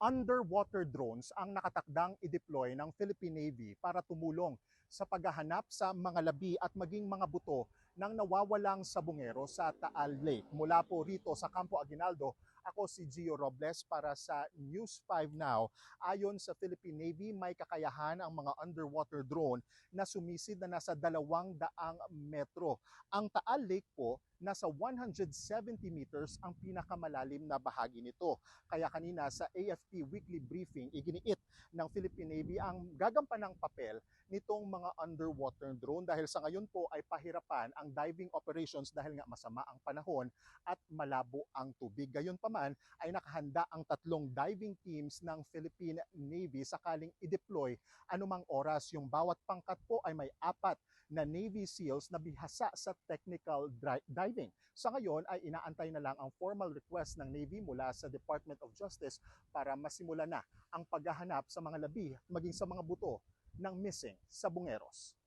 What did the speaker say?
underwater drones ang nakatakdang i-deploy ng Philippine Navy para tumulong sa paghahanap sa mga labi at maging mga buto ng nawawalang sabungero sa Taal Lake. Mula po rito sa Campo Aguinaldo, ako si Gio Robles para sa News 5 Now. Ayon sa Philippine Navy, may kakayahan ang mga underwater drone na sumisid na nasa dalawang daang metro. Ang Taal Lake po, nasa 170 meters ang pinakamalalim na bahagi nito. Kaya kanina sa AFP Weekly Briefing, iginiit ng Philippine Navy ang gagampanang papel nitong mga underwater drone dahil sa ngayon po ay pahirapan ang diving operations dahil nga masama ang panahon at malabo ang tubig. Gayon pa man ay nakahanda ang tatlong diving teams ng Philippine Navy sakaling i-deploy anumang oras. Yung bawat pangkat po ay may apat na Navy SEALs na bihasa sa technical diving. Sa ngayon ay inaantay na lang ang formal request ng Navy mula sa Department of Justice para masimula na ang paghahanap sa mga labi maging sa mga buto ng missing sabungeros.